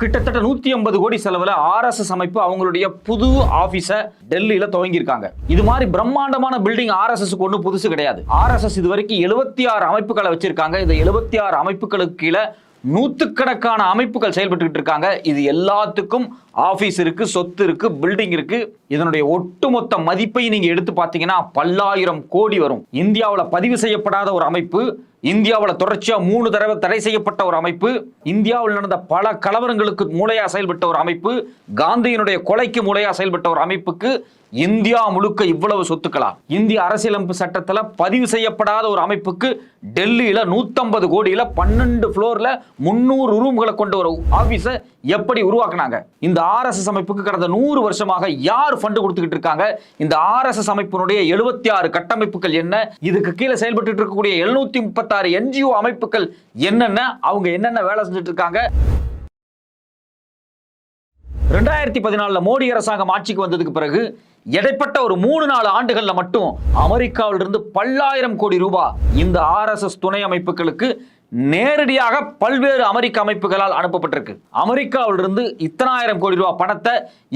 கிட்டத்தட்ட நூத்தி ஐம்பது கோடி செலவுல ஆர்எஸ்எஸ் அமைப்பு அவங்களுடைய புது ஆபீஸ டெல்லியில துவங்கியிருக்காங்க. இது மாதிரி பிரம்மாண்டமான பில்டிங் ஆர்எஸ்எஸ் ஒண்ணு புதுசு கிடையாது. ஆர்எஸ்எஸ் இது வரைக்கும் எழுபத்தி ஆறு அமைப்புகளை வச்சிருக்காங்க. இந்த எழுபத்தி ஆறு அமைப்புகளுக்கு கீழே நூத்துக்கணக்கான அமைப்புகள் செயல்பட்டு இருக்காங்க. இது எல்லாத்துக்கும் ஆஃபீஸ் இருக்கு சொத்து இருக்கு பில்டிங் இருக்கு. இதனுடைய ஒட்டுமொத்த மதிப்பை நீங்க எடுத்து பார்த்தீங்கன்னா பல்லாயிரம் கோடி வரும். இந்தியாவில் பதிவு செய்யப்படாத ஒரு அமைப்பு இந்தியாவில் தொடர்ச்சியா மூணு தடவை தடை செய்யப்பட்ட ஒரு அமைப்பு இந்தியாவில் நடந்த பல கலவரங்களுக்கு மூளையா செயல்பட்ட ஒரு அமைப்பு காந்தியினுடைய கொலைக்கு மூளையா செயல்பட்ட ஒரு அமைப்புக்கு இந்தியா முழுக்க இவ்வளவு சொத்துக்களா? இந்திய அரசியலமைப்பு சட்டத்துல பதிவு செய்யப்படாத ஒரு அமைப்புக்கு டெல்லியில 150 கோடியில பன்னெண்டு ஃப்ளோரில் முன்னூறு ரூம்களை கொண்ட ஒரு ஆஃபீஸை எப்படி உருவாக்குனாங்க? இந்த ஆர்எஸ்எஸ் அமைப்புக்கு கடந்த நூறு வருஷமாக யார் ஃபண்டு கொடுத்துக்கிட்டு இருக்காங்க? இந்த ஆர்எஸ்எஸ் அமைப்பினுடைய எழுபத்தி ஆறு கட்டமைப்புகள் என்ன? இதுக்கு கீழே செயல்பட்டு இருக்கக்கூடிய எழுநூத்தி முப்பத்தாறு என்ஜிஓ அமைப்புகள் என்னென்ன? அவங்க என்னென்ன வேலை செஞ்சுட்டு இருக்காங்க? ரெண்டாயிரத்தி பதினாலுல மோடி அரசாங்கம் ஆட்சிக்கு வந்ததுக்கு பிறகு இடைப்பட்ட ஒரு மூணு நாலு ஆண்டுகள்ல மட்டும் அமெரிக்காவிலிருந்து பல்லாயிரம் கோடி ரூபாய் இந்த ஆர்எஸ்எஸ் துணை அமைப்புகளுக்கு நேரடியாக பல்வேறு அமெரிக்க அமைப்புகளால் அனுப்பப்பட்டிருக்கு. அமெரிக்காவிலிருந்து இத்தனாயிரம் கோடி ரூபாய் பணத்தை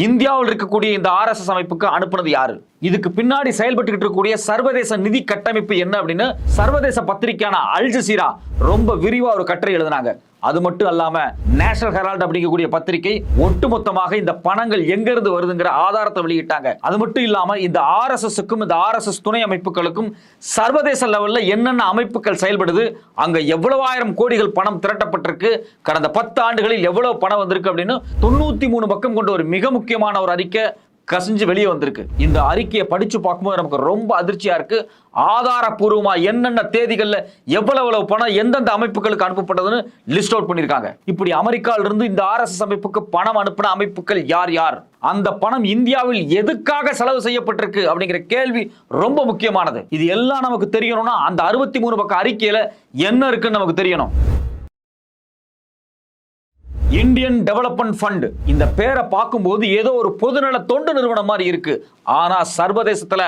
இந்தியாவில் இருக்கக்கூடிய இந்த ஆர்எஸ்எஸ் அமைப்புக்கு அனுப்புனது யாரு? இதுக்கு பின்னாடி செயல்பட்டு இருக்கக்கூடிய சர்வதேச நிதி கட்டமைப்பு என்ன அப்படின்னு சர்வதேச பத்திரிகையான அல்ஜசீரா ரொம்ப விரிவாக ஒரு கட்டுரை எழுதினாங்க. அது மட்டும் அல்லாம நேஷனல் ஹெரால்ட் அப்படிங்கக்கூடிய பத்திரிகை ஒட்டுமொத்தமாக இந்த பணங்கள் எங்கிருந்து வருதுங்கிற ஆதாரத்தை வெளியிட்டாங்க. அது மட்டும் இல்லாம இந்த ஆர்எஸ்எஸ்க்கும் இந்த ஆர்எஸ்எஸ் துணை அமைப்புகளுக்கும் சர்வதேச லெவல்ல என்னென்ன அமைப்புகள் செயல்படுது அங்க எவ்வளவு ஆயிரம் கோடிகள் பணம் திரட்டப்பட்டிருக்கு கடந்த பத்து ஆண்டுகளில் எவ்வளவு பணம் வந்திருக்கு அப்படின்னு தொண்ணூத்தி மூணு பக்கம் கொண்ட ஒரு மிக முக்கியமான ஒரு அறிக்கை கசிஞ்சு வெளியே வந்திருக்கு. இந்த அறிக்கையை படிச்சு பார்க்கும்போது நமக்கு ரொம்ப அதிர்ச்சியா இருக்கு. ஆதாரப்பூர்வமா என்னென்ன தேதிகளில் எவ்வளவு எவ்வளவு பணம் எந்தெந்த அமைப்புகளுக்கு அனுப்பப்பட்டதுன்னு லிஸ்ட் அவுட் பண்ணியிருக்காங்க. இப்படி அமெரிக்காவிலிருந்து இந்த ஆர்எஸ்எஸ் அமைப்புக்கு பணம் அனுப்பின அமைப்புகள் யார் யார்? அந்த பணம் இந்தியாவில் எதுக்காக செலவு செய்யப்பட்டிருக்கு அப்படிங்கிற கேள்வி ரொம்ப முக்கியமானது. இது எல்லாம் நமக்கு தெரியணும்னா அந்த அறுபத்தி மூணு பக்கம் அறிக்கையில என்ன இருக்குன்னு நமக்கு தெரியணும். இந்தியன் டெவலப்மெண்ட் ஃபண்ட் இந்த பேரை பார்க்கும்போது ஏதோ ஒரு பொதுநல தொண்டு நிறுவனம் மாதிரி இருக்கு. ஆனா சர்வதேசத்துல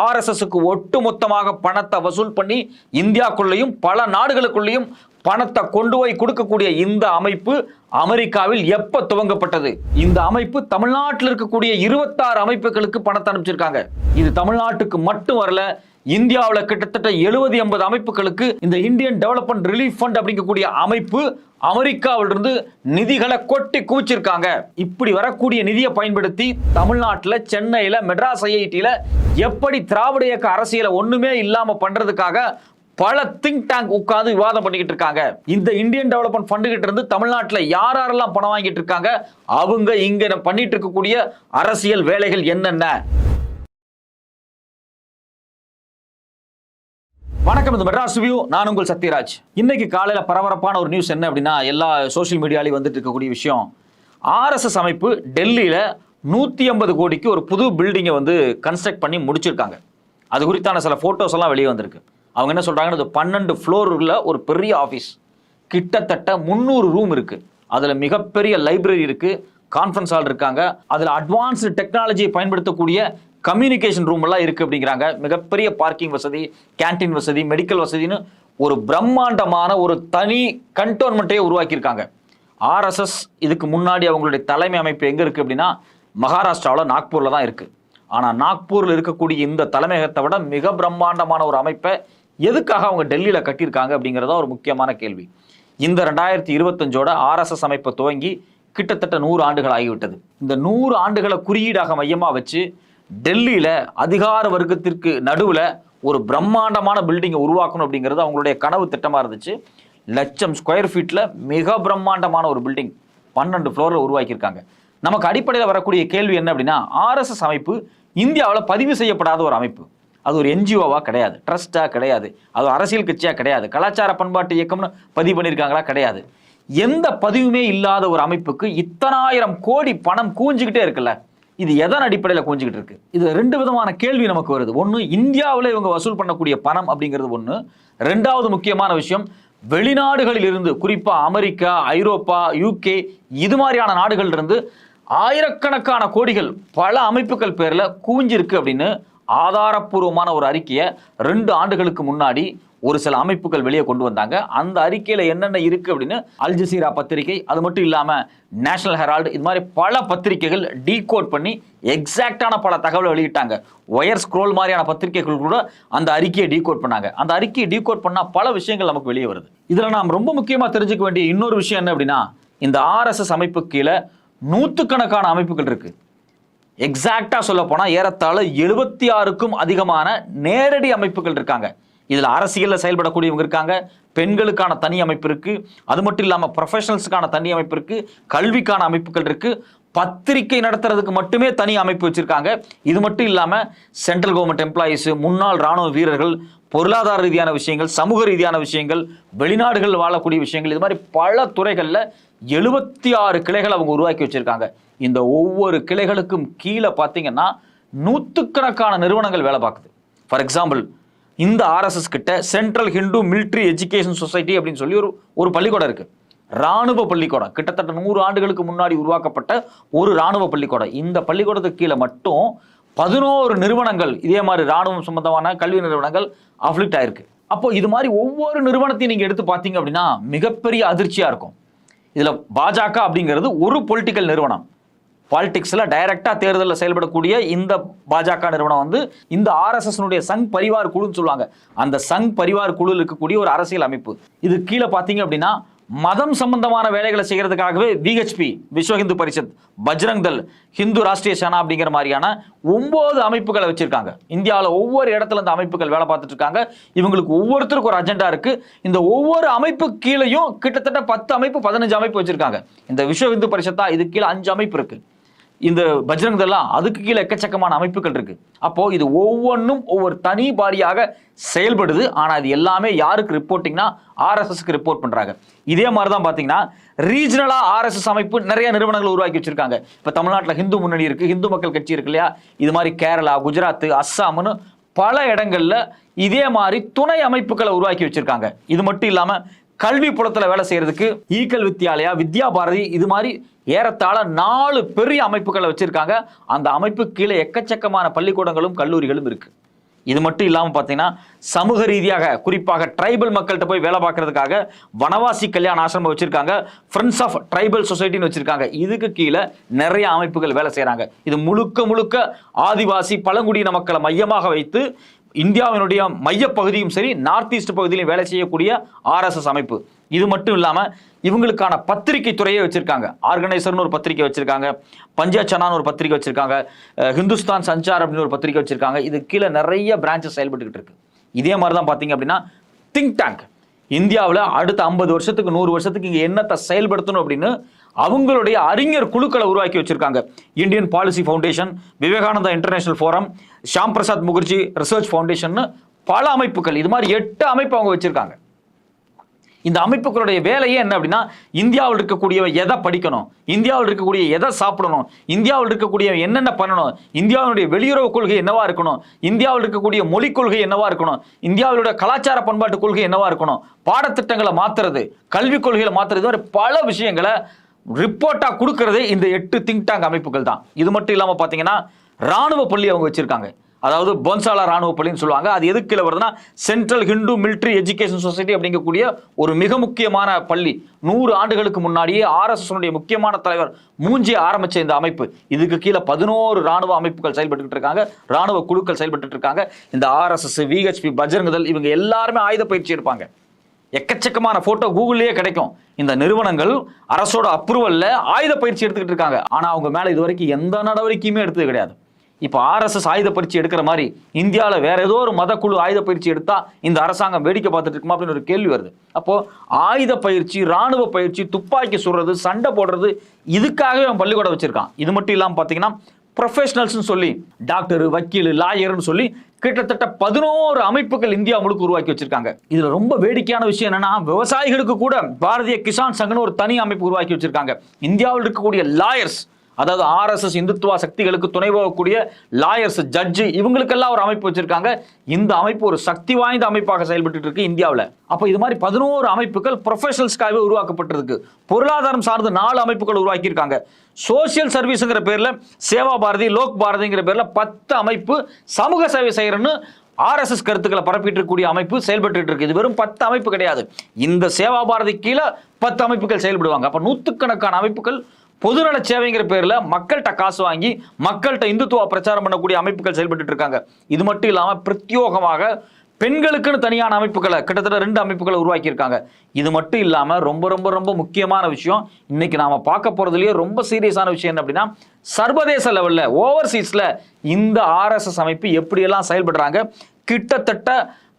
ஆர்எஸ்எஸ்க்கு ஒட்டு மொத்தமாக பணத்தை வசூல் பண்ணி இந்தியாக்குள்ளேயும் பல நாடுகளுக்குள்ளேயும் பணத்தை கொண்டு போய் கொடுக்கக்கூடிய இந்த அமைப்பு அமெரிக்காவில் எப்ப துவங்கப்பட்டது? இந்த அமைப்பு தமிழ்நாட்டில் இருக்கக்கூடிய இருபத்தாறு அமைப்புகளுக்கு பணத்தை அனுப்பிச்சிருக்காங்க. இது தமிழ்நாட்டுக்கு மட்டும் வரல இந்தியாவில் கிட்டத்தட்ட எழுபது எண்பது அமைப்புகளுக்கு இந்த இந்தியன் டெவலப்மெண்ட் ரிலீஃப் ஃபண்ட் அப்படிங்கக்கூடிய அமைப்பு அமெரிக்காவிலிருந்து நிதிகளை கொட்டி குவிச்சிருக்காங்க. இப்படி வரக்கூடிய நிதியை பயன்படுத்தி தமிழ்நாட்டில் சென்னையில் மெட்ராஸ் ஐஐடியில் எப்படி திராவிட இயக்க அரசியலை ஒன்றுமே இல்லாமல் பண்ணுறதுக்காக பல திங்க் டேங்க் உட்காந்து விவாதம் பண்ணிக்கிட்டு இருக்காங்க. இந்த இந்தியன் டெவலப்மெண்ட் ஃபண்டு கிட்ட இருந்து தமிழ்நாட்டில் யார் யாரெல்லாம் பணம் வாங்கிட்டு இருக்காங்க? அவங்க இங்க பண்ணிட்டு இருக்கக்கூடிய அரசியல் வேலைகள் என்னென்ன? வணக்கம் இது மெட்ராஸ் வியூ. நான் உங்கள் சத்யராஜ். இன்னைக்கு காலையில் பரபரப்பான ஒரு நியூஸ் என்ன அப்படின்னா எல்லா சோஷியல் மீடியாலையும் வந்துட்டு இருக்கக்கூடிய விஷயம். ஆர்எஸ்எஸ் அமைப்பு டெல்லியில் நூற்றி ஐம்பது கோடிக்கு ஒரு புது பில்டிங்கை வந்து கன்ஸ்ட்ரக்ட் பண்ணி முடிச்சிருக்காங்க. அது குறித்தான சில ஃபோட்டோஸ் எல்லாம் வெளியே வந்திருக்கு. அவங்க என்ன சொல்கிறாங்கன்னா இது பன்னெண்டு உள்ள ஒரு பெரிய ஆஃபீஸ் கிட்டத்தட்ட முந்நூறு ரூம் இருக்குது அதில் மிகப்பெரிய லைப்ரரி இருக்குது கான்ஃபரன்ஸ் ஹால் இருக்காங்க. அதில் அட்வான்ஸ்டு டெக்னாலஜியை பயன்படுத்தக்கூடிய கம்யூனிகேஷன் ரூம் எல்லாம் இருக்கு அப்படிங்கிறாங்க. மிகப்பெரிய பார்க்கிங் வசதி கேண்டீன் வசதி மெடிக்கல் வசதின்னு ஒரு பிரம்மாண்டமான ஒரு தனி கண்டோன்மெண்ட்டையே உருவாக்கியிருக்காங்க. ஆர்எஸ்எஸ் இதுக்கு முன்னாடி அவங்களுடைய தலைமை அமைப்பு எங்க இருக்கு அப்படின்னா மகாராஷ்டிராவில் நாக்பூர்ல தான் இருக்கு. ஆனால் நாக்பூரில் இருக்கக்கூடிய இந்த தலைமையகத்தை விட மிக பிரம்மாண்டமான ஒரு அமைப்பை எதுக்காக அவங்க டெல்லியில் கட்டியிருக்காங்க அப்படிங்கிறதா ஒரு முக்கியமான கேள்வி. இந்த ரெண்டாயிரத்தி இருபத்தஞ்சோட ஆர்எஸ்எஸ் அமைப்பை துவங்கி கிட்டத்தட்ட நூறு ஆண்டுகள் ஆகிவிட்டது. இந்த நூறு ஆண்டுகளை குறியீடாக மையமாக வச்சு டெல்லியில அதிகார வர்க்கத்திற்கு நடுவுல ஒரு பிரம்மாண்டமான பில்டிங்கை உருவாக்கணும் அப்படிங்கிறது அவங்களுடைய கனவு திட்டமா இருந்துச்சு. லட்சம் ஸ்கொயர் ஃபீட்ல மிக பிரம்மாண்டமான ஒரு பில்டிங் பன்னெண்டு ஃப்ளோரில் உருவாக்கியிருக்காங்க. நமக்கு அடிப்படையில் வரக்கூடிய கேள்வி என்ன அப்படின்னா ஆர்எஸ்எஸ் அமைப்பு இந்தியாவில் பதிவு செய்யப்படாத ஒரு அமைப்பு. அது ஒரு என்ஜிஓவா கிடையாது. ட்ரஸ்டா கிடையாது. அது அரசியல் கட்சியா கிடையாது. கலாச்சார பண்பாட்டு இயக்கம்னு பதிவு பண்ணியிருக்காங்களா? கிடையாது. எந்த பதிவுமே இல்லாத ஒரு அமைப்புக்கு இத்தனாயிரம் கோடி பணம் கூஞ்சிக்கிட்டே இருக்குல்ல? இது எதன் அடிப்படையில் கூஞ்சுக்கிட்டு இருக்கு? இது ரெண்டு விதமான கேள்வி நமக்கு வருது. ஒன்று இந்தியாவில் இவங்க வசூல் பண்ணக்கூடிய பணம் அப்படிங்கிறது ஒன்று ரெண்டாவது முக்கியமான விஷயம் வெளிநாடுகளில் இருந்து குறிப்பாக அமெரிக்கா ஐரோப்பா யூகே இது மாதிரியான நாடுகள்ல இருந்து ஆயிரக்கணக்கான கோடிகள் பல அமைப்புகள் பேரில் குவிஞ்சிருக்கு அப்படின்னு ஆதாரப்பூர்வமான ஒரு அறிக்கையை ரெண்டு ஆண்டுகளுக்கு முன்னாடி ஒரு சில அமைப்புகள் வெளியே கொண்டு வந்தாங்க. அந்த அறிக்கையில் என்னென்ன இருக்குது அப்படின்னு அல் ஜசீரா பத்திரிகை அது மட்டும் இல்லாமல் நேஷனல் ஹெரால்டு இது மாதிரி பல பத்திரிகைகள் டீகோட் பண்ணி எக்ஸாக்டான பல தகவலை வெளியிட்டாங்க. ஒயர் ஸ்க்ரோல் மாதிரியான பத்திரிகைகள் கூட அந்த அறிக்கையை டீகோட் பண்ணாங்க. அந்த அறிக்கையை டீகோட் பண்ணால் பல விஷயங்கள் நமக்கு வெளியே வருது. இதில் நாம் ரொம்ப முக்கியமாக தெரிஞ்சுக்க வேண்டிய இன்னொரு விஷயம் என்ன அப்படின்னா இந்த ஆர்எஸ்எஸ் அமைப்பு கீழே நூற்றுக்கணக்கான அமைப்புகள் இருக்குது எக்ஸாக்டாக சொல்ல போனால் ஏறத்தாழ எழுபத்தி ஆறுக்கும் அதிகமான நேரடி அமைப்புகள் இருக்காங்க. இதில் அரசியலில் செயல்படக்கூடியவங்க இருக்காங்க. பெண்களுக்கான தனி அமைப்பு இருக்குது அது மட்டும் இல்லாமல் ப்ரொஃபஷனல்ஸுக்கான தனி அமைப்பு இருக்குது கல்விக்கான அமைப்புகள் இருக்குது பத்திரிக்கை நடத்துறதுக்கு மட்டுமே தனி அமைப்பு வச்சுருக்காங்க. இது மட்டும் இல்லாமல் சென்ட்ரல் கவர்மெண்ட் எம்ப்ளாயீஸ் முன்னாள் ராணுவ வீரர்கள் பொருளாதார ரீதியான விஷயங்கள் சமூக ரீதியான விஷயங்கள் வெளிநாடுகள் வாழக்கூடிய விஷயங்கள் இது மாதிரி பல துறைகளில் எழுபத்தி ஆறு கிளைகள் அவங்க உருவாக்கி வச்சுருக்காங்க. இந்த ஒவ்வொரு கிளைகளுக்கும் கீழே பார்த்தீங்கன்னா நூற்றுக்கணக்கான நிறுவனங்கள் வேலை பார்க்குது. ஃபார் எக்ஸாம்பிள் இந்த ஆர்எஸ்எஸ் கிட்ட central Hindu military education society அப்படின்னு சொல்லி ஒரு ஒரு பள்ளிக்கூடம் இருக்கு. ராணுவ பள்ளிக்கூடம். கிட்டத்தட்ட நூறு ஆண்டுகளுக்கு முன்னாடி உருவாக்கப்பட்ட ஒரு ராணுவ பள்ளிக்கூடம். இந்த பள்ளிக்கூடத்துக்கு கீழே மட்டும் பதினோரு நிறுவனங்கள் இதே மாதிரி ராணுவம் சம்பந்தமான கல்வி நிறுவனங்கள் அஃப்ளிக்ட் ஆயிருக்கு. அப்போ இது மாதிரி ஒவ்வொரு நிறுவனத்தையும் நீங்க எடுத்து பார்த்தீங்க அப்படின்னா மிகப்பெரிய அதிர்ச்சியா இருக்கும். இதுல பாஜக அப்படிங்கிறது ஒரு பொலிட்டிக்கல் நிறுவனம். பாலிடிக்ஸில் டைரெக்டாக தேர்தலில் செயல்படக்கூடிய இந்த பாஜக நிறுவனம் வந்து இந்த ஆர்எஸ்எஸ்னுடைய சங் பரிவார் குழுன்னு சொல்லுவாங்க. அந்த சங் பரிவார் குழு இருக்கக்கூடிய ஒரு அரசியல் அமைப்பு. இது கீழே பார்த்தீங்க அப்படின்னா மதம் சம்பந்தமான வேலைகளை செய்கிறதுக்காகவே விஹெச்பி விஸ்வ ஹிந்து பரிஷத் பஜ்ரங் தல் ஹிந்து ராஷ்டிரிய சேனா அப்படிங்கிற மாதிரியான ஒன்பது அமைப்புகளை வச்சிருக்காங்க. இந்தியாவில் ஒவ்வொரு இடத்துல இந்த அமைப்புகள் வேலை பார்த்துட்டு இருக்காங்க. இவங்களுக்கு ஒவ்வொருத்தருக்கும் ஒரு அஜெண்டா இருக்கு. இந்த ஒவ்வொரு அமைப்பு கீழேயும் கிட்டத்தட்ட பத்து அமைப்பு பதினஞ்சு அமைப்பு வச்சிருக்காங்க. இந்த விஸ்வ ஹிந்து பரிஷத்தா இது கீழே அஞ்சு அமைப்பு இருக்கு. இந்த பஜ்ரங் தள்லாம் அதுக்கு கீழே எக்கச்சக்கமான அமைப்புகள் இருக்கு. அப்போ இது ஒவ்வொன்றும் ஒவ்வொரு தனி பாடியாக செயல்படுது. ஆனால் இது எல்லாமே யாருக்கு ரிப்போர்ட்டிங்னா ஆர்எஸ்எஸ்க்கு ரிப்போர்ட் பண்றாங்க. இதே மாதிரி தான் பார்த்தீங்கன்னா ரீஜனலா ஆர்எஸ்எஸ் அமைப்பு நிறைய நிறுவனங்கள் உருவாக்கி வச்சிருக்காங்க. இப்போ தமிழ்நாட்டில் ஹிந்து முன்னணி இருக்கு ஹிந்து மக்கள் கட்சி இருக்கு இல்லையா? இது மாதிரி கேரளா குஜராத் அஸ்ஸாம்னு பல இடங்கள்ல இதே மாதிரி துணை அமைப்புகளை உருவாக்கி வச்சிருக்காங்க. இது மட்டும் இல்லாமல் கல்வி புலத்தில் வேலை செய்கிறதுக்கு ஈக்கல் வித்யாலயா வித்யா பாரதி இது மாதிரி ஏறத்தாழ நாலு பெரிய அமைப்புகளை வச்சுருக்காங்க. அந்த அமைப்பு கீழே எக்கச்சக்கமான பள்ளிக்கூடங்களும் கல்லூரிகளும் இருக்குது இது மட்டும் இல்லாமல் பார்த்தீங்கன்னா சமூக ரீதியாக குறிப்பாக ட்ரைபல் மக்கள்கிட்ட போய் வேலை பார்க்கறதுக்காக வனவாசி கல்யாண ஆசிரமம் வச்சுருக்காங்க. ஃப்ரெண்ட்ஸ் ஆஃப் ட்ரைபல் சொசைட்டின்னு வச்சுருக்காங்க. இதுக்கு கீழே நிறைய அமைப்புகள் வேலை செய்கிறாங்க இது முழுக்க முழுக்க ஆதிவாசி பழங்குடியின மக்களை மையமாக வைத்து இந்தியாவினுடைய மையப்பகுதியும் சரி நார்த் ஈஸ்ட் பகுதியிலும் வேலை செய்யக்கூடிய ஆர்எஸ்எஸ் அமைப்பு. இது மட்டும் இல்லாமல் இவங்களுக்கான பத்திரிகை துறையே வச்சுருக்காங்க. ஆர்கனைசர்னு ஒரு பத்திரிகை வச்சுருக்காங்க. பஞ்சாச்சனான்னு ஒரு பத்திரிகை வச்சுருக்காங்க. ஹிந்துஸ்தான் சஞ்சார் அப்படின்னு ஒரு பத்திரிகை வச்சுருக்காங்க. இது கீழே நிறைய பிரான்ச்சஸ் செயல்பட்டுக்கிட்டு இருக்கு. இதே மாதிரி தான் பார்த்தீங்க அப்படின்னா திங்க் டேங்க் இந்தியாவில் அடுத்த ஐம்பது வருஷத்துக்கு நூறு வருஷத்துக்கு இங்கே என்னத்தை செயல்படுத்தணும் அப்படின்னு அவங்களுடைய அறிஞர் குழுக்களை உருவாக்கி வச்சிருக்காங்க. Indian policy foundation Vivekananda international forum Syama Prasad Mukherjee research foundation பல அமைப்புகள். இது மாதிரி எட்டு அமைப்பு அவங்க வச்சிருக்காங்க. இந்த அமைப்புகளுடைய வேலையே என்ன அப்படின்னா இந்தியாவில் இருக்கக்கூடிய எதை படிக்கணும் இந்தியாவில் இருக்கக்கூடிய எதை சாப்பிடணும் இந்தியாவில் இருக்கக்கூடிய என்னென்ன பண்ணணும் இந்தியாவினுடைய வெளியுறவு கொள்கை என்னவா இருக்கணும் இந்தியாவில் இருக்கக்கூடிய மொழிக் கொள்கை என்னவா இருக்கணும் இந்தியாவிலுடைய கலாச்சார பண்பாட்டு கொள்கை என்னவா இருக்கணும் பாடத்திட்டங்களை மாத்துறது கல்விக் கொள்கைகளை மாத்துறது மாதிரி பல விஷயங்களை ரிப்போர்ட்டா கொடுக்கறதே இந்த எட்டு திங்க் டேங்க் அமைப்புகள் தான் இது மட்டும் இல்லாம பாத்தீங்கன்னா ராணுவ பள்ளி அவங்க வச்சிருக்காங்க. அதாவது பொன்சாலா ராணுவ பள்ளின்னு சொல்லுவாங்க. அது எதுக்கு கீழே வருதுன்னா central Hindu military education society அப்படிங்கக்கூடிய ஒரு மிக முக்கியமான பள்ளி. நூறு ஆண்டுகளுக்கு முன்னாடியே ஆர்எஸ்எஸ் முக்கியமான தலைவர் மூஞ்சி ஆரம்பிச்ச இந்த அமைப்பு. இதுக்கு கீழே பதினோரு ராணுவ அமைப்புகள் செயல்பட்டு இருக்காங்க. ராணுவ குழுக்கள் செயல்பட்டு இருக்காங்க. இந்த ஆர்எஸ்எஸ் விஹெச்பி பஜ்ரங்கதல் இவங்க எல்லாருமே ஆயுத பயிற்சி எடுப்பாங்க. எக்கச்சக்கமான போட்டோ கூகுள்லயே கிடைக்கும். இந்த நிறுவனங்கள் அரசோட அப்ரூவல்ல ஆயுத பயிற்சி எடுத்துக்கிட்டு இருக்காங்க. ஆனா அவங்க மேல இது வரைக்கும் எந்த நடவடிக்கையுமே எடுத்தது கிடையாது. இப்போ ஆர்எஸ்எஸ் ஆயுத பயிற்சி எடுக்கிற மாதிரி இந்தியாவில் வேற ஏதோ ஒரு மதக்குழு ஆயுத பயிற்சி எடுத்தா இந்த அரசாங்கம் வேடிக்கை பார்த்துட்டு இருக்குமா அப்படின்னு ஒரு கேள்வி வருது. அப்போ ஆயுத பயிற்சி ராணுவ பயிற்சி துப்பாக்கி சுடுறது சண்டை போடுறது இதுக்காகவே அவன் பள்ளிக்கூடம் வச்சிருக்கான். இது மட்டும் இல்லாமல் பார்த்தீங்கன்னா ப்ரொஃபஷனல்ஸ்னு சொல்லி டாக்டர் வக்கீல் லாயர்னு சொல்லி கிட்டத்தட்ட பதினோரு அமைப்புகள் இந்தியா முழுக்க உருவாக்கி வச்சிருக்காங்க. இதுல ரொம்ப வேடிக்கையான விஷயம் என்னன்னா விவசாயிகளுக்கு கூட பாரதிய கிசான் சங்கன்னு ஒரு தனி அமைப்பு உருவாக்கி வச்சிருக்காங்க. இந்தியாவில் இருக்கக்கூடிய லாயர்ஸ் அதாவது ஆர்எஸ்எஸ் இந்துத்துவா சக்திகளுக்கு துணை போகக்கூடிய லாயர்ஸ் ஜட்ஜு இவங்களுக்கெல்லாம் ஒரு அமைப்பு வச்சிருக்காங்க. இந்த அமைப்பு ஒரு சக்தி வாய்ந்த அமைப்பாக செயல்பட்டு இருக்கு இந்தியாவில். அப்போ இது மாதிரி பதினோரு அமைப்புகள் ப்ரொஃபஷனல்ஸ்க்காகவே உருவாக்கப்பட்டிருக்கு. பொருளாதாரம் சார்ந்த நாலு அமைப்புகள் உருவாக்கியிருக்காங்க. சோசியல் சர்வீஸுங்கிற பேரில் சேவா பாரதி லோக் பாரதிங்கிற பேரில் பத்து அமைப்பு சமூக சேவை செய்கிறன்னு ஆர்எஸ்எஸ் கருத்துக்களை பரப்பிட்டு இருக்கக்கூடிய அமைப்பு செயல்பட்டு இருக்கு. இது வெறும் பத்து அமைப்பு கிடையாது. இந்த சேவா பாரதி கீழே பத்து அமைப்புகள் செயல்படுவாங்க. அப்போ நூற்றுக்கணக்கான அமைப்புகள் பொதுநல சேவைங்கிற பேரில் மக்கள்கிட்ட காசு வாங்கி மக்கள்கிட்ட இந்துத்துவ பிரச்சாரம் பண்ணக்கூடிய அமைப்புகள் செயல்பட்டு இருக்காங்க. இது மட்டும் இல்லாமல் பிரத்யோகமாக பெண்களுக்குன்னு தனியான அமைப்புகளை கிட்டத்தட்ட ரெண்டு அமைப்புகளை உருவாக்கியிருக்காங்க இது மட்டும் இல்லாமல் ரொம்ப ரொம்ப ரொம்ப முக்கியமான விஷயம் இன்னைக்கு நாம் பார்க்க போகிறதுலேயே ரொம்ப சீரியஸான விஷயம் என்ன அப்படின்னா சர்வதேச லெவலில் ஓவர்சீஸில் இந்த ஆர்எஸ்எஸ் அமைப்பு எப்படியெல்லாம் செயல்படுறாங்க கிட்டத்தட்ட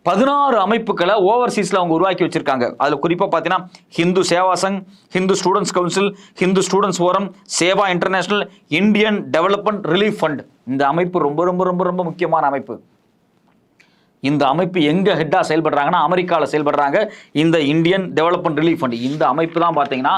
பதினாறு அமைப்புகளை ஓவர்சீஸில் அவங்க உருவாக்கி வச்சிருக்காங்க. அதில் குறிப்பாக பார்த்தீங்கன்னா Hindu Seva Sangh Hindu students council Hindu students forum Seva international Indian development relief fund இந்த அமைப்பு ரொம்ப ரொம்ப ரொம்ப ரொம்ப முக்கியமான அமைப்பு. இந்த அமைப்பு எங்க ஹெட்டா செயல்படுறாங்கன்னா அமெரிக்காவில் செயல்படுறாங்க. இந்த இந்தியன் டெவலப்மெண்ட் ரிலீஃப் ஃபண்ட் இந்த அமைப்பு தான் பார்த்தீங்கன்னா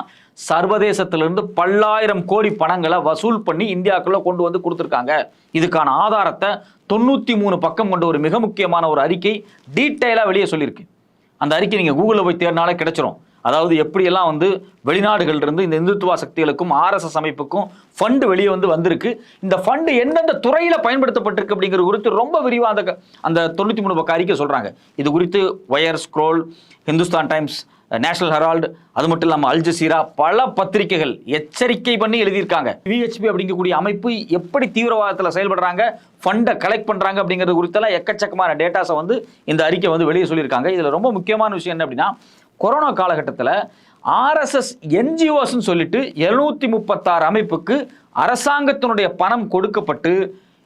சர்வதேசத்திலிருந்து பல்லாயிரம் கோடி பணங்களை வசூல் பண்ணி இந்தியாக்குள்ள கொண்டு வந்து கொடுத்துருக்காங்க. இதுக்கான ஆதாரத்தை தொண்ணூற்றி மூணு பக்கம் கொண்ட ஒரு மிக முக்கியமான ஒரு அறிக்கை டீட்டெயிலாக வெளியே சொல்லியிருக்கு. அந்த அறிக்கை நீங்கள் கூகுளில் போய் தேடினாலே கிடைச்சிரும். அதாவது எப்படியெல்லாம் வந்து வெளிநாடுகள்ல இருந்து இந்த இந்துத்துவ சக்திகளுக்கும் ஆர்எஸ்எஸ் அமைப்புக்கும் ஃபண்டு வெளியே வந்து வந்திருக்கு. இந்த ஃபண்டு எந்தெந்த துறையில் பயன்படுத்தப்பட்டிருக்கு அப்படிங்கிற குறித்து ரொம்ப விரிவாக அந்த க- அந்த தொண்ணூற்றி மூணு பக்கம் அறிக்கை சொல்கிறாங்க இது குறித்து Wire Scroll Hindustan Times National Herald அது மட்டும் இல்லாமல் அல் ஜசீரா பல பத்திரிகைகள் எச்சரிக்கை பண்ணி எழுதியிருக்காங்க. விஹெச்பி அப்படிங்கக்கூடிய அமைப்பு எப்படி தீவிரவாதத்தில் செயல்படுறாங்க ஃபண்டை கலெக்ட் பண்ணுறாங்க அப்படிங்கிறது குறித்தெல்லாம் எக்கச்சக்கமான டேட்டாஸை வந்து இந்த அறிக்கை வந்து வெளியே சொல்லியிருக்காங்க. இதில் ரொம்ப முக்கியமான விஷயம் என்ன அப்படின்னா கொரோனா காலகட்டத்தில் ஆர்எஸ்எஸ் என்ஜிஓஸ்ன்னு சொல்லிட்டு எழுநூற்றி முப்பத்தாறு அமைப்புக்கு அரசாங்கத்தினுடைய பணம் கொடுக்கப்பட்டு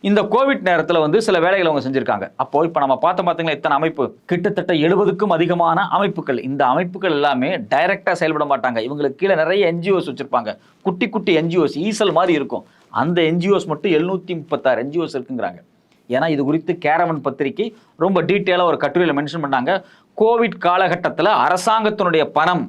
இந்த கோவிட் நேரத்தில் வந்து சில வேலைகளை அவங்க செஞ்சுருக்காங்க. அப்போ இப்போ நம்ம பார்த்த பார்த்தீங்களா இத்தனை அமைப்பு. கிட்டத்தட்ட எழுபதுக்கும் அதிகமான அமைப்புகள். இந்த அமைப்புகள் எல்லாமே டைரெக்டாக செயல்பட மாட்டாங்க. இவங்களுக்கு கீழே நிறைய என்ஜிஓஸ் வச்சுருப்பாங்க. குட்டி குட்டி என்ஜிஓஸ் ஈசல் மாதிரி இருக்கும். அந்த என்ஜிஓஸ் மட்டும் எழுநூற்றி முப்பத்தாறு என்ஜிஓஸ் இருக்குங்கிறாங்க. ஏன்னா இது குறித்து கேரவன் பத்திரிகை ரொம்ப டீட்டெயிலாக ஒரு கட்டுரையில் மென்ஷன் பண்ணாங்க. கோவிட் காலகட்டத்தில் அரசாங்கத்தினுடைய பணம்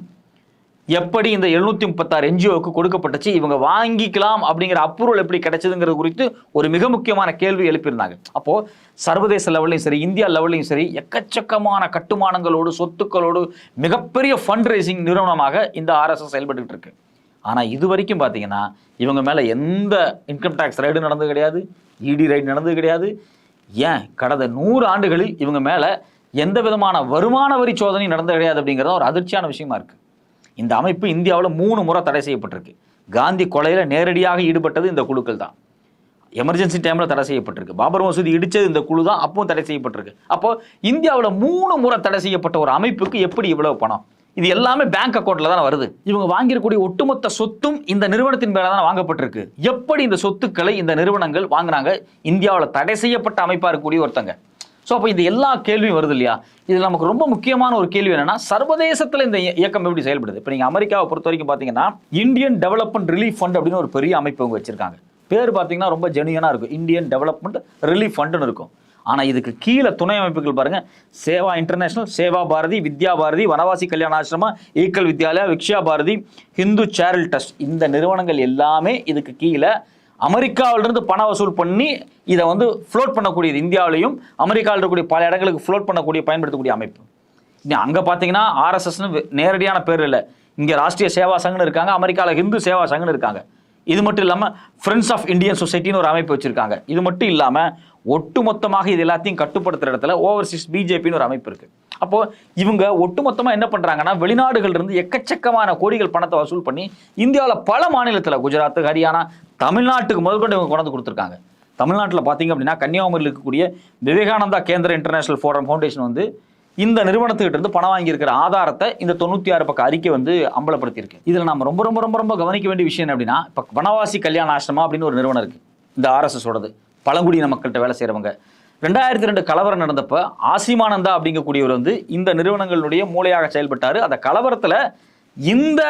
எப்படி இந்த எழுநூத்தி முப்பத்தாறு என்ஜிஓக்கு கொடுக்கப்பட்டுச்சு இவங்க வாங்கிக்கலாம் அப்படிங்கிற அப்ரூவல் எப்படி கிடைச்சதுங்கிறது குறித்து ஒரு மிக முக்கியமான கேள்வி எழுப்பியிருந்தாங்க. அப்போ சர்வதேச லெவல்லையும் சரி இந்தியா லெவல்லையும் சரி எக்கச்சக்கமான கட்டுமானங்களோடு சொத்துக்களோடு மிகப்பெரிய ஃபண்ட் ரைசிங் நிறுவனமாக இந்த ஆர்எஸ்எஸ் செயல்பட்டுக்கிட்டு இருக்கு. ஆனால் இது வரைக்கும் பார்த்தீங்கன்னா இவங்க மேலே எந்த இன்கம் டேக்ஸ் ரைடு நடந்தது கிடையாது இடி ரைடு நடந்தது கிடையாது. ஏன்? கடந்த நூறு ஆண்டுகளில் இவங்க மேலே எந்த விதமான வருமான வரி சோதனை நடந்தது கிடையாது அப்படிங்கிறது ஒரு அதிர்ச்சியான விஷயமா இருக்குது இந்த அமைப்பு இந்தியாவில் மூணு முறை தடை செய்யப்பட்டிருக்கு. காந்தி கொலையில் நேரடியாக ஈடுபட்டது இந்த குழுக்கள் தான். எமர்ஜென்சி டைமில் தடை செய்யப்பட்டிருக்கு. பாபர் மசூதி இடித்தது இந்த குழு தான் அப்பவும் தடை செய்யப்பட்டிருக்கு. அப்போ இந்தியாவில் மூணு முறை தடை செய்யப்பட்ட ஒரு அமைப்புக்கு எப்படி இவ்வளவு பணம்? இது எல்லாமே பேங்க் அக்கௌண்ட்டில் தான் வருது. இவங்க வாங்கியிருக்கக்கூடிய ஒட்டுமொத்த சொத்தும் இந்த நிறுவனத்தின் மேலே தான் வாங்கப்பட்டிருக்கு. எப்படி இந்த சொத்துக்களை இந்த நிறுவனங்கள் வாங்குனாங்க? இந்தியாவில் தடை செய்யப்பட்ட அமைப்பாக இருக்கக்கூடிய ஒருத்தங்க. ஸோ அப்போ இந்த எல்லா கேள்வியும் வருது இல்லையா? இதில் நமக்கு ரொம்ப முக்கியமான ஒரு கேள்வி என்னன்னா சர்வதேசத்தில் இந்த இய- இயக்கம் எப்படி செயல்படுது? இப்போ நீங்கள் அமெரிக்காவை பொறுத்த வரைக்கும் பார்த்தீங்கன்னா இந்தியன் டெவலப்மெண்ட் ரிலீஃப் ஃபண்ட் அப்படின்னு ஒரு பெரிய அமைப்பு அவங்க வச்சிருக்காங்க. பேர் பார்த்தீங்கன்னா ரொம்ப ஜெனியனாக இருக்கும். இந்தியன் டெவலப்மெண்ட் ரிலீஃப் ஃபண்டுன்னு இருக்கும். ஆனால் இதுக்கு கீழே துணை அமைப்புகள் பாருங்கள் சேவா இன்டர்நேஷனல் சேவா பாரதி வித்யா பாரதி வனவாசி கல்யாண ஆசிரமா ஈக்கல் வித்யாலயா விக்ஷா பாரதி ஹிந்து சேரல் ட்ரஸ்ட் இந்த நிறுவனங்கள் எல்லாமே இதுக்கு கீழே அமெரிக்காவிலிருந்து பண வசூல் பண்ணி இதை வந்து ஃப்ளோட் பண்ணக்கூடியது இந்தியாவிலையும் அமெரிக்காவில் இருக்கக்கூடிய பல இடங்களுக்கு ஃப்ளோட் பண்ணக்கூடிய பயன்படுத்தக்கூடிய அமைப்பு. இங்க அங்கே பார்த்தீங்கன்னா ஆர்எஸ்எஸ்னு நேரடியான பேர் இல்லை. இங்கே ராஷ்ட்ரிய சேவா சங்கம்னு இருக்காங்க அமெரிக்காவில் ஹிந்து சேவா சங்கம்னு இருக்காங்க. இது மட்டும் இல்லாமல் ஃப்ரெண்ட்ஸ் ஆஃப் இந்தியன் சொசைட்டின்னு ஒரு அமைப்பு வச்சுருக்காங்க. இது மட்டும் இல்லாமல் ஒட்டுமொத்தமாக இது எல்லாத்தையும் கட்டுப்படுத்துகிற இடத்துல ஓவர்சீஸ் பிஜேபின்னு ஒரு அமைப்பு இருக்குது அப்போது இவங்க ஒட்டுமொத்தமாக என்ன பண்ணுறாங்கன்னா வெளிநாடுகள்லேருந்து எக்கச்சக்கமான கோடிகள் பணத்தை வசூல் பண்ணி இந்தியாவில் பல மாநிலத்தில் குஜராத் ஹரியானா தமிழ்நாட்டுக்கு முதற்கொண்டு இவங்க கொண்டாந்து கொடுத்துருக்காங்க. தமிழ்நாட்டில் பார்த்தீங்க அப்படின்னா கன்னியாகுமரியில் இருக்கக்கூடிய விவேகானந்தா கேந்திர இன்டர்நேஷனல் ஃபோரம் ஃபவுண்டேஷன் வந்து இந்த நிறுவனத்துக்கிட்ட இருந்து பணம் வாங்கியிருக்கிற ஆதாரத்தை இந்த தொண்ணூற்றி ஆறு பக்க அறிக்கை வந்து அம்பலப்படுத்தியிருக்கு. இதில் நம்ம ரொம்ப ரொம்ப ரொம்ப ரொம்ப கவனிக்க வேண்டிய விஷயம் என்ன அப்படின்னா இப்போ வனவாசி கல்யாண ஆசிரமா அப்படின்னு ஒரு நிறுவனம் இருக்கு. இந்த ஆர்எஸ்எஸோடது. பழங்குடியின மக்கள்கிட்ட வேலை செய்கிறவங்க ரெண்டாயிரத்தி ரெண்டு கலவரம் நடந்தப்ப ஆசிமானந்தா அப்படிங்கக்கூடியவர் வந்து இந்த நிறுவனங்களுடைய மூளையாக செயல்பட்டார். அந்த கலவரத்தில் இந்த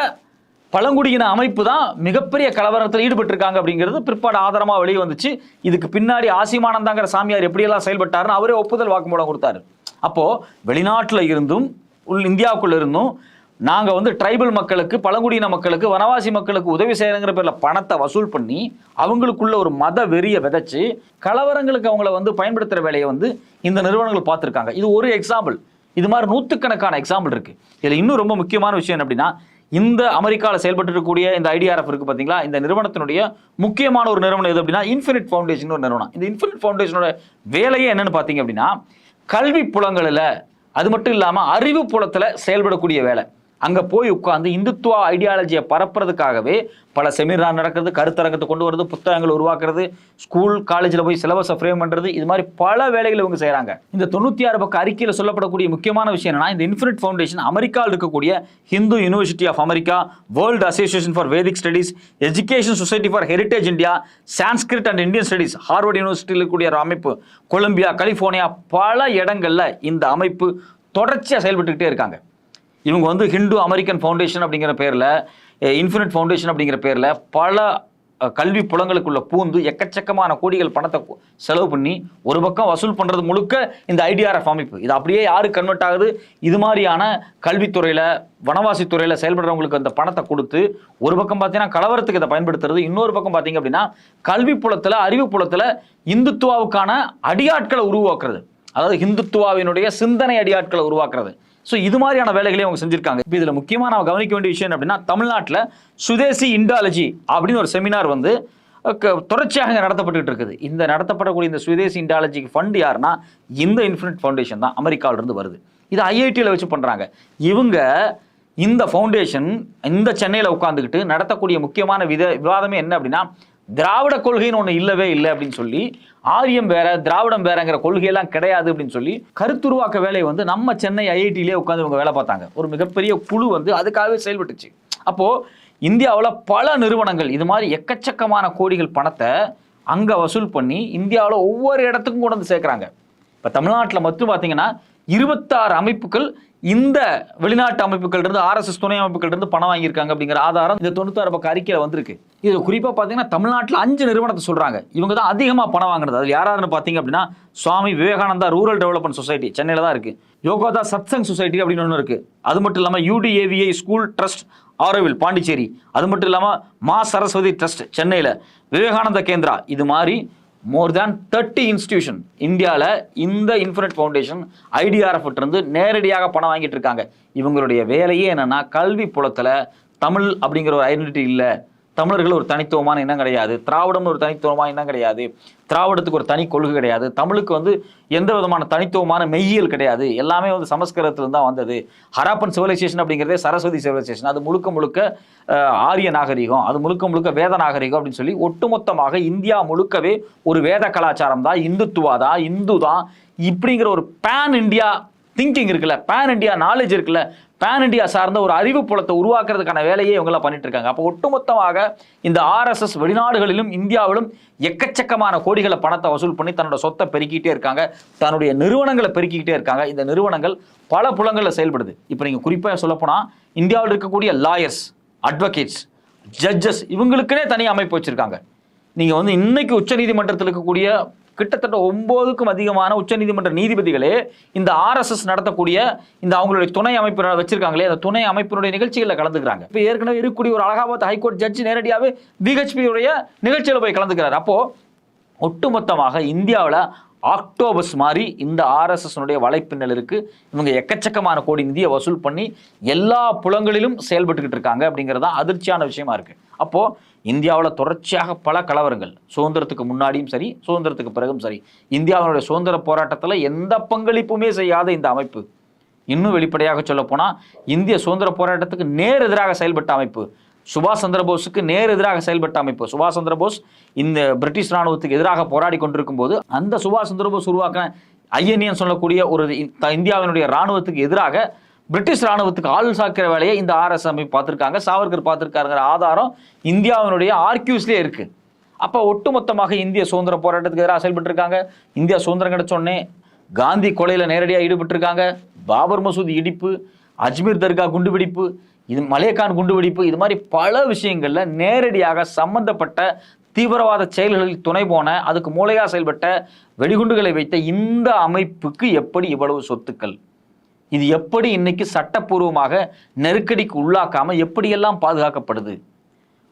பழங்குடியின அமைப்பு தான் மிகப்பெரிய கலவரத்தில் ஈடுபட்டிருக்காங்க அப்படிங்கிறது பிற்பாடு ஆதாரமாக வெளியே வந்துச்சு. இதுக்கு பின்னாடி ஆசிமானந்தாங்கிற சாமியார் எப்படியெல்லாம் செயல்பட்டாருன்னு அவரே ஒப்புதல் வாக்குமூலம் கொடுத்தாரு. அப்போது வெளிநாட்டில் இருந்தும் உள் இந்தியாவுக்குள்ள இருந்தும் நாங்கள் வந்து ட்ரைபல் மக்களுக்கு பழங்குடியின மக்களுக்கு வனவாசி மக்களுக்கு உதவி செய்யறங்கிற பேரில் பணத்தை வசூல் பண்ணி அவங்களுக்குள்ள ஒரு மத வெறியை விதைச்சு கலவரங்களுக்கு அவங்கள வந்து பயன்படுத்துகிற வேலையை வந்து இந்த நிறுவனங்கள் பார்த்துருக்காங்க. இது ஒரு எக்ஸாம்பிள் இது மாதிரி நூற்றுக்கணக்கான எக்ஸாம்பிள் இருக்குது இதில் இன்னும் ரொம்ப முக்கியமான விஷயம் என்ன அப்படின்னா இந்த அமெரிக்காவில் செயல்பட்டு இருக்கக்கூடிய இந்த ஐடிஆர்எஃப் இருக்குது பார்த்தீங்களா இந்த நிறுவனத்தினுடைய முக்கியமான ஒரு நிறுவனம் எது அப்படின்னா இன்ஃபினிட் ஃபவுண்டேஷன் ஒரு நிறுவனம். இந்த இன்ஃபினிட் ஃபவுண்டேஷனோட வேலையே என்னன்னு பார்த்தீங்க அப்படின்னா கல்வி புலங்களில் அது மட்டும் இல்லாமல் அறிவு புலத்தில் செயல்படக்கூடிய வேலை. அங்கே போய் உட்காந்து இந்துத்துவ ஐடியாலஜியை பரப்புறதுக்காகவே பல செமினார் நடக்கிறது கருத்தரங்கத்தை கொண்டு வரது புத்தகங்கள் உருவாக்குறது ஸ்கூல் காலேஜில் போய் சிலபஸை ஃப்ரேம் பண்ணுறது இது மாதிரி பல வேலைகள் இவங்க செய்கிறாங்க இந்த தொண்ணூற்றி ஆறு பக்கம் அறிக்கையில் சொல்லப்படக்கூடிய முக்கியமான விஷயம் என்னன்னா இந்த இன்ஃபினிட் ஃபவுண்டேஷன் அமெரிக்காவில் இருக்கக்கூடிய Hindu university of America world association for Vedic studies education society for heritage India Sanskrit and Indian studies Harvard யூனிவர்சிட்டியில் இருக்கக்கூடிய ஒரு அமைப்பு கொலம்பியா கலிஃபோர்னியா பல இடங்களில் இந்த அமைப்பு தொடர்ச்சியாக செயல்பட்டுக்கிட்டே இருக்காங்க. இவங்க வந்து ஹிந்து அமெரிக்கன் ஃபவுண்டேஷன் அப்படிங்கிற பேரில் இன்ஃபினிட் ஃபவுண்டேஷன் அப்படிங்கிற பேரில் பல கல்வி புலங்களுக்குள்ள பூந்து எக்கச்சக்கமான கோடிகள் பணத்தை செலவு பண்ணி ஒரு பக்கம் வசூல் பண்ணுறது முழுக்க இந்த ஐடிஆர்எஃப் அமைப்பு. இது அப்படியே யாரு கன்வெர்ட் ஆகுது? இது மாதிரியான கல்வித்துறையில் வனவாசித்துறையில் செயல்படுறவங்களுக்கு அந்த பணத்தை கொடுத்து ஒரு பக்கம் பார்த்தீங்கன்னா கலவரத்துக்கு இதை பயன்படுத்துறது இன்னொரு பக்கம் பார்த்தீங்க அப்படின்னா கல்வி புலத்தில் அறிவு புலத்தில் இந்துத்துவாவுக்கான அடியாட்களை உருவாக்குறது. அதாவது ஹிந்துத்துவாவினுடைய சிந்தனை அடியாட்களை உருவாக்குறது. ஸோ இது மாதிரியான வேலைகளையும் அவங்க செஞ்சிருக்காங்க. இப்போ இதில் முக்கியமாக நம்ம கவனிக்க வேண்டிய விஷயம் அப்படின்னா தமிழ்நாட்டில் சுதேசி இண்டாலஜி அப்படின்னு ஒரு செமினார் வந்து க- தொடர்ச்சியாக நடத்தப்பட்டுக்கிட்டு இருக்குது. இந்த நடத்தப்படக்கூடிய இந்த சுதேசி இண்டாலஜிக்கு ஃபண்ட் யாருன்னா இந்த இன்ஃபினிட் ஃபவுண்டேஷன் தான் அமெரிக்காவிலேருந்து வருது. இது ஐஐடியில் வச்சு பண்ணுறாங்க இவங்க இந்த ஃபவுண்டேஷன் இந்த சென்னையில் உட்காந்துக்கிட்டு நடத்தக்கூடிய முக்கியமான வித விவாதமே என்ன அப்படின்னா திராவிட கொள்கைன்னு ஒன்று இல்லவே இல்லை அப்படின்னு சொல்லி ஆரியம் வேற திராவிடம் வேறங்கிற கொள்கையெல்லாம் கிடையாது அப்படின்னு சொல்லி கருத்துருவாக்க வேலையை வந்து நம்ம சென்னை ஐஐடியிலே உட்காந்து இவங்க வேலை பார்த்தாங்க. ஒரு மிகப்பெரிய குழு வந்து அதுக்காகவே செயல்பட்டுச்சு. அப்போ இந்தியாவில் பல நிறுவனங்கள் இது மாதிரி எக்கச்சக்கமான கோடிகள் பணத்தை அங்கே வசூல் பண்ணி இந்தியாவில் ஒவ்வொரு இடத்துக்கும் கொண்டு வந்து சேர்க்குறாங்க. இப்போ தமிழ்நாட்டில் மட்டும் பார்த்தீங்கன்னா இருபத்தாறு அமைப்புகள் இந்த வெளிநாட்டு அமைப்புகள் இருந்து ஆர்எஸ்எஸ் துணை அமைப்புகள் இருந்து பணம் வாங்கியிருக்காங்க அப்படிங்கிற ஆதாரம் இந்த தொண்ணூத்தாறு பக்கம் அறிக்கையில் வந்திருக்கு. இது குறிப்பாக பார்த்தீங்கன்னா தமிழ்நாட்டில் அஞ்சு நிறுவனத்தை சொல்கிறாங்க இவங்க தான் அதிகமாக பணம் வாங்குறது. அது யாராருன்னு பார்த்தீங்க அப்படின்னா Swami Vivekananda rural development society சென்னையில் தான் இருக்குது யோகோதா சத்சங் சொசைட்டி அப்படின்னு ஒன்று இருக்குது அது மட்டும் இல்லாமல் UDAVI school trust Auroville Pondicherry. அது மட்டும் இல்லாமல் மா சரஸ்வதி ட்ரஸ்ட் சென்னையில். விவேகானந்த கேந்திரா இது மாதிரி மோர் தேன் தேர்ட்டி இன்ஸ்டியூஷன் இந்தியாவில் இந்த இன்ஃபினிட் ஃபவுண்டேஷன் ஐடிஆர்எஃப் இருந்து நேரடியாக பணம் வாங்கிட்டு இருக்காங்க. இவங்களுடைய வேலையே என்னென்னா கல்வி புலத்தில் தமிழ் அப்படிங்கிற ஒரு ஐடென்டிட்டி இல்லை. தமிழர்கள் ஒரு தனித்துவமான இனம் கிடையாது. திராவிடம் ஒரு தனித்துவமான இனம் கிடையாது. திராவிடத்துக்கு ஒரு தனி கொள்கை கிடையாது. தமிழுக்கு வந்து எந்த விதமான தனித்துவமான மெய்யியல் கிடையாது. எல்லாமே வந்து சமஸ்கிருதத்துல தான் வந்தது. ஹராப்பன் சிவிலைசேஷன் அப்படிங்கிறதே சரஸ்வதி சிவிலைசேஷன் அது முழுக்க முழுக்க ஆரிய நாகரிகம். அது முழுக்க முழுக்க வேத நாகரிகம் அப்படின்னு சொல்லி ஒட்டுமொத்தமாக இந்தியா முழுக்கவே ஒரு வேத கலாச்சாரம் தான். இந்துத்துவா தான். இந்து தான். இப்படிங்கிற ஒரு பேன் இந்தியா திங்கிங் இருக்குல்ல. பேன் இந்தியா நாலேஜ் இருக்குல்ல. பேன் இண்டியா சார்ந்த ஒரு அறிவு புலத்தை உருவாக்குறதுக்கான வேலையை இவங்கெல்லாம் பண்ணிட்டு இருக்காங்க அப்போ ஒட்டுமொத்தமாக இந்த ஆர்எஸ்எஸ் வெளிநாடுகளிலும் இந்தியாவிலும் எக்கச்சக்கமான கோடிகளை பணத்தை வசூல் பண்ணி தன்னோட சொத்தை பெருக்கிட்டே இருக்காங்க. தன்னுடைய நிறுவனங்களை பெருக்கிக்கிட்டே இருக்காங்க. இந்த நிறுவனங்கள் பல புலங்களில் செயல்படுது. இப்போ நீங்கள் குறிப்பாக சொல்லப்போனால் இந்தியாவில் இருக்கக்கூடிய லாயர்ஸ் அட்வொகேட்ஸ் ஜட்ஜஸ் இவங்களுக்குனே தனி அமைப்பு வச்சுருக்காங்க. நீங்கள் வந்து இன்னைக்கு உச்சநீதிமன்றத்தில் இருக்கக்கூடிய கிட்டத்தட்ட ஒன்பதுக்கும் அதிகமான உச்சநீதிமன்ற நீதிபதிகளே இந்த ஆர்எஸ்எஸ் நடத்தக்கூடிய இந்த அவங்களுடைய துணை அமைப்பு வச்சிருக்காங்களே அந்த துணை அமைப்பினுடைய நிகழ்ச்சிகளில் கலந்துக்கிறாங்க. இப்போ ஏற்கனவே இருக்கக்கூடிய ஒரு அலகாபாத் ஹைகோர்ட் ஜட்ஜ் நேரடியாகவே பிஹெச்பியுடைய நிகழ்ச்சியில் போய் கலந்துக்கிறார். அப்போ ஒட்டுமொத்தமாக இந்தியாவில் ஆக்டோபஸ் மாதிரி இந்த ஆர்எஸ்எஸ்னுடைய வலைப்பின்னல் இருக்குது இவங்க எக்கச்சக்கமான கோடி நிதியை வசூல் பண்ணி எல்லா புலங்களிலும் செயல்பட்டுக்கிட்டு இருக்காங்க அப்படிங்கிறது தான் அதிர்ச்சியான விஷயமா இருக்குது அப்போது இந்தியாவில் தொடர்ச்சியாக பல கலவரங்கள். சுதந்திரத்துக்கு முன்னாடியும் சரி சுதந்திரத்துக்கு பிறகும் சரி. இந்தியாவினுடைய சுதந்திர போராட்டத்தில் எந்த பங்களிப்புமே செய்யாத இந்த அமைப்பு. இன்னும் வெளிப்படையாக சொல்லப்போனால் இந்திய சுதந்திர போராட்டத்துக்கு நேர் எதிராக செயல்பட்ட அமைப்பு. சுபாஷ் சந்திரபோஸுக்கு நேர் எதிராக செயல்பட்ட அமைப்பு. சுபாஷ் சந்திரபோஸ் இந்த பிரிட்டிஷ் ராணுவத்துக்கு எதிராக போராடி கொண்டிருக்கும் போது அந்த சுபாஷ் சந்திரபோஸ் உருவாக்கின ஐஎன்ஏன்னு சொல்லக்கூடிய ஒரு த- இந்தியாவினுடைய ராணுவத்துக்கு எதிராக பிரிட்டிஷ் ராணுவத்துக்கு ஆள் சாக்கிற வேலையை இந்த ஆர்எஸ் அமைப்பு பார்த்துருக்காங்க. சாவர்கர் பார்த்துருக்காருங்கிற ஆதாரம் இந்தியாவினுடைய ஆர்கியூஸ்லேயே இருக்கு. அப்போ ஒட்டுமொத்தமாக இந்திய சுதந்திர போராட்டத்துக்கு எதிராக செயல்பட்டுருக்காங்க. இந்தியா சுதந்திரம் கிடைச்சோடனே காந்தி கொலையில் நேரடியாக ஈடுபட்டிருக்காங்க. பாபர் மசூதி இடிப்பு அஜ்மீர் தர்கா குண்டுபிடிப்பு இது மலேகான் குண்டுவெடிப்பு இது மாதிரி பல விஷயங்களில் நேரடியாக சம்பந்தப்பட்ட தீவிரவாத செயல்களில் துணை போன அதுக்கு மூளையாக செயல்பட்ட வெடிகுண்டுகளை வைத்த இந்த அமைப்புக்கு எப்படி இவ்வளவு சொத்துக்கள்? இது எப்படி இன்னைக்கு சட்டப்பூர்வமாக நெருக்கடிக்கு உள்ளாக்காமல் எப்படியெல்லாம் பாதுகாக்கப்படுது?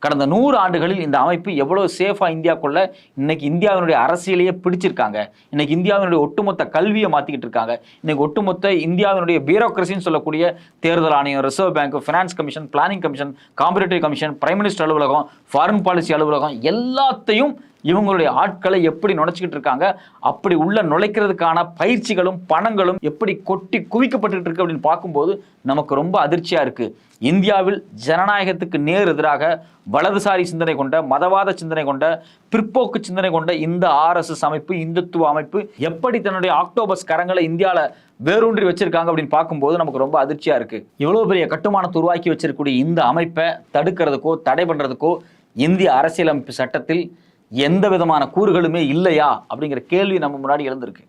கடந்த நூறு ஆண்டுகளில் இந்த அமைப்பு எவ்வளவு சேஃபா இந்தியாக்குள்ள இன்னைக்கு இந்தியாவினுடைய அரசியலையே பிடிச்சிருக்காங்க. இன்னைக்கு இந்தியாவினுடைய ஒட்டுமொத்த கல்வியை மாத்திக்கிட்டு இருக்காங்க. இன்னைக்கு ஒட்டுமொத்த இந்தியாவினுடைய பியூரோக்ரஸின்னு சொல்லக்கூடிய தேர்தல் ஆணையம் reserve bank finance commission planning commission comparative commission prime minister அலுவலகம் ஃபாரின் பாலிசி அலுவலகம் எல்லாத்தையும் இவங்களுடைய ஆட்களை எப்படி நுழைச்சிக்கிட்டு இருக்காங்க? அப்படி உள்ள நுழைக்கிறதுக்கான பயிற்சிகளும் பணங்களும் எப்படி கொட்டி குவிக்கப்பட்டு இருக்கு அப்படின்னு பார்க்கும்போது நமக்கு ரொம்ப அதிர்ச்சியா இருக்கு. இந்தியாவில் ஜனநாயகத்துக்கு நேர் எதிராக வலதுசாரி சிந்தனை கொண்ட மதவாத சிந்தனை கொண்ட பிற்போக்கு சிந்தனை கொண்ட இந்த ஆர்எஸ்எஸ் அமைப்பு இந்துத்துவ அமைப்பு எப்படி தன்னுடைய ஆக்டோபஸ் கரங்களை இந்தியாவில் வேரூன்றி வச்சிருக்காங்க அப்படின்னு பார்க்கும்போது நமக்கு ரொம்ப அதிர்ச்சியா இருக்கு. இவ்வளவு பெரிய கட்டுமானத்தை உருவாக்கி வச்சிருக்கக்கூடிய இந்த அமைப்பை தடுக்கிறதுக்கோ தடை பண்றதுக்கோ இந்திய அரசியலமைப்பு சட்டத்தில் எந்த விதமான கூறுகளுமே இல்லையா அப்படிங்கிற கேள்வி நம்ம முன்னாடி எழுந்திருக்கு.